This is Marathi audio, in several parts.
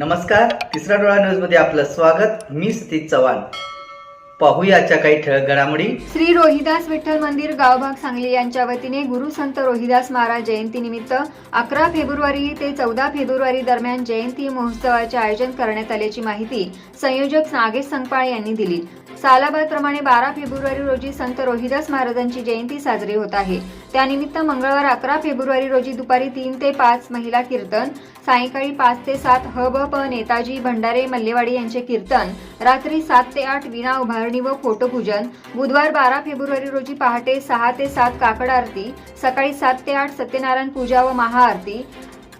नमस्कार तिसरा डोळा न्यूजमध्ये आपलं स्वागत. मी सतीश चव्हाण. पाहूयाच्या काही ठळक घडामोडी. श्री रोहिदास विठ्ठल मंदिर गावभाग सांगली यांच्या वतीने गुरु संत रोहिदास महाराज जयंती निमित्त अकरा फेब्रुवारी ते चौदा फेब्रुवारी दरम्यान जयंती महोत्सवाचे आयोजन करण्यात आल्याची माहिती संयोजक नागेश संगपाळ यांनी दिली. सालाबादप्रमाणे बारा फेब्रुवारी रोजी संत रोहिदास महाराजांची जयंती साजरी होत आहे. त्यानिमित्त मंगळवार अकरा फेब्रुवारी रोजी दुपारी तीन ते पाच महिला कीर्तन सायंकाळी पाच ते सात ह ब प नेताजी भंडारे मल्लेवाडी यांचे कीर्तन रात्री सात ते आठ विना उभारणी व फोटोपूजन. बुधवार बारा फेब्रुवारी रोजी पहाटे सहा ते सात काकड आरती सकाळी सात ते आठ सत्यनारायण पूजा व महाआरती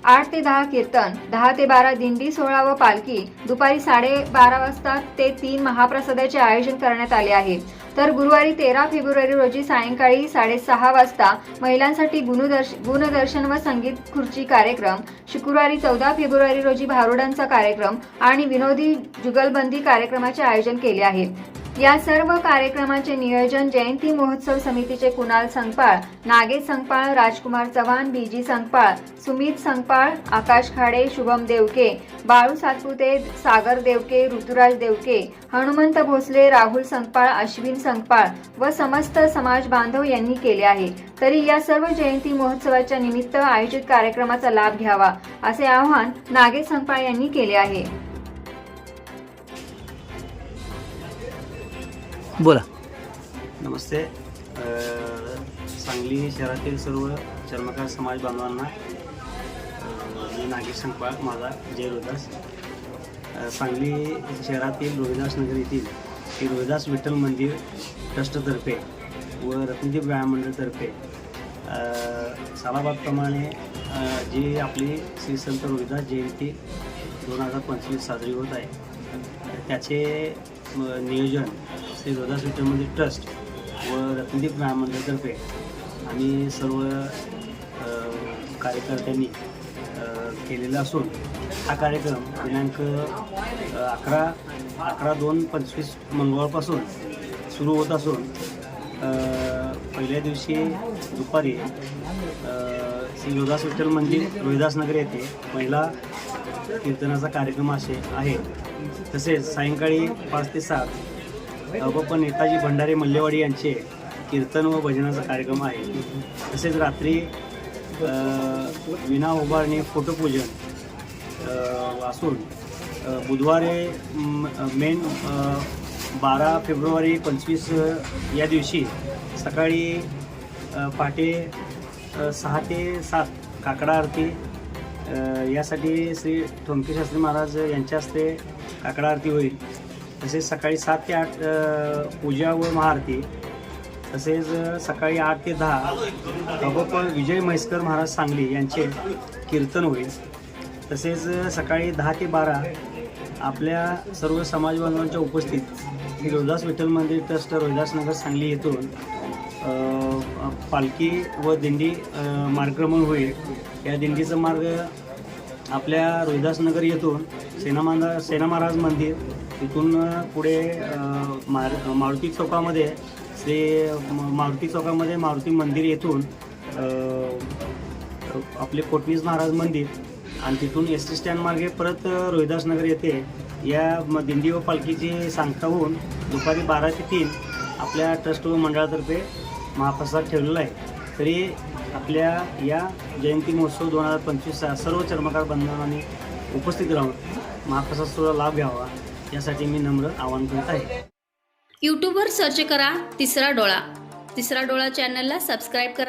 आठ ते दहा कीर्तन दहा ते बारा दिंडी सोहळा व पालखी दुपारी साडे बारा वाजता ते तीन महाप्रसादाचे आयोजन करण्यात आले आहे. तर गुरुवारी तेरा फेब्रुवारी रोजी सायंकाळी साडेसहा वाजता महिलांसाठी गुणदर्श गुणदर्शन व संगीत खुर्ची कार्यक्रम शुक्रवारी चौदा फेब्रुवारी रोजी भारुडांचा कार्यक्रम आणि विनोदी जुगलबंदी कार्यक्रमाचे आयोजन केले आहे. या सर्व कार्यक्रमाचे नियोजन जयंती महोत्सव समितीचे कुणाल संगपाळ नागेश संगपाळ राजकुमार चव्हाण बीजी संगपाळ सुमित संगपाळ आकाश खाडे शुभम देवके बाळू सातपुते सागर देवके ऋतुराज देवके हनुमंत भोसले राहुल संगपाळ अश्विन संगपाळ व समस्त समाज बांधव यांनी केले आहे. तरी या सर्व जयंती महोत्सवाच्या निमित्त आयोजित कार्यक्रमाचा लाभ घ्यावा असे आवाहन नागेश संगपाळ यांनी केले आहे. बोला. नमस्ते. अ, सांगली शहरातील सर्व चर्मकार समाज बांधवांना अ, मी नागेश संकपाळ माझा जय रोहिदास. अ, सांगली शहरातील रोहिदास नगर येथील श्री रोहिदास विठ्ठल मंदिर ट्रस्टतर्फे व रत्नदीप व्यायाम मंडळतर्फे अ, सालाबादप्रमाणे अ, जी आपली श्री संत रोहिदास जयंती दोन हजार पंचवीस साजरी होत आहे त्याचे म, नियोजन श्री रोधा विठ्ठल ट्रस्ट व रत्नदीप व्यायाम आम्ही सर्व कार्यकर्त्यांनी केलेला असून हा कार्यक्रम दिनांक अकरा अकरा दोन पंचवीस मंगळवारपासून सुरू होत असून पहिल्या दिवशी दुपारी श्री रोहिदास विठ्ठल मंदिर रोहिदासनगर येथे महिला कीर्तनाचा कार्यक्रम असे आहे. तसेच सायंकाळी पाच ते सात अबप्पा नेताजी भंडारे मल्लेवाडी यांचे कीर्तन व भजनाचा कार्यक्रम आहे. तसेच रात्री विना उभारणी फोटोपूजन असून बुधवारी मेन बारा फेब्रुवारी पंचवीस या दिवशी सकाळी पहाटे सहा ते सात काकडा आरती यासाठी श्री ठोंके शास्त्री महाराज यांच्या हस्ते काकडा आरती होईल. तसेच सकाळी सात ते आठ पूजा व महाआरती. तसेच सकाळी आठ ते दहा अबप विजय म्हैसकर महाराज सांगली यांचे कीर्तन होईल. तसेच सकाळी दहा ते बारा आपल्या सर्व समाज बांधवांच्या उपस्थित रोहिदास विठ्ठल मंदिर ट्रस्ट रोहिदासनगर सांगली येथून पालखी व दिंडी मार्गक्रमण होईल. या दिंडीचा मार्ग आपल्या रोहिदासनगर येथून सेनामांदा सेना महाराज मंदिर तिथून पुढे मार मारुती चौकामध्ये श्री म- मारुती चौकामध्ये मारुती मंदिर येथून आपले कोटणीस महाराज मंदिर आणि तिथून एस टी स्टँडमार्गे परत रोहिदासनगर येथे या म- दिंडी व पालखीची सांगता होऊन दुपारी बारा ते तीन आपल्या ट्रस्ट व मंडळातर्फे महाप्रसाद ठेवलेला आहे. तरी आपल्या या जयंती महोत्सव दोन हजार पंचवीसचा सर्व चर्मकार बंधनांनी उपस्थित राहून महाप्रसाद लाभ घ्यावा यासाठी मी नम्र आवाहन करत आहे. यूट्यूबवर सर्च करा तिसरा डोळा. तिसरा डोळा चॅनलला सबस्क्राईब करा.